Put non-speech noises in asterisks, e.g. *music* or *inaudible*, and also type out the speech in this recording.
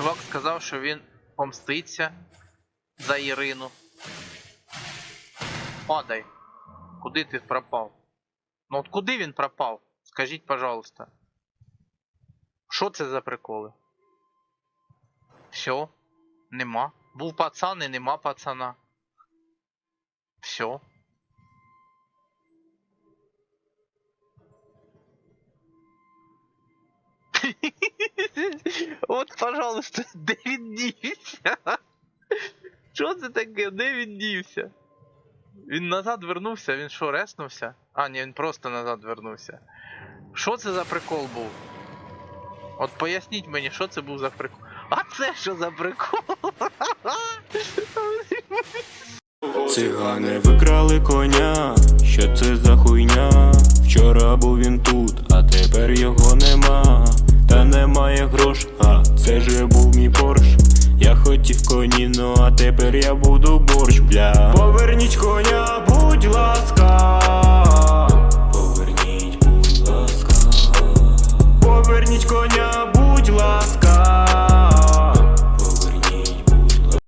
чувак сказав, що він помститься за Ірину. Падай. Куди ти пропав? Ну от куди він пропав? Скажіть, пожалуйста. Що це за приколи? Все. Нема. Був пацан і нема пацана. Все. *laughs* От, пожалуйста, де він дівся? Що це таке? Де він дівся? Він назад вернувся, він що, реснувся? А, ні, він просто назад вернувся. Що це за прикол був? От поясніть мені, що це був за прикол. А це що за прикол? *laughs* Цигани викрали коня, що це за мій порш. Я хотів коніно, а тепер я буду борщ, бля. Поверніть ласка.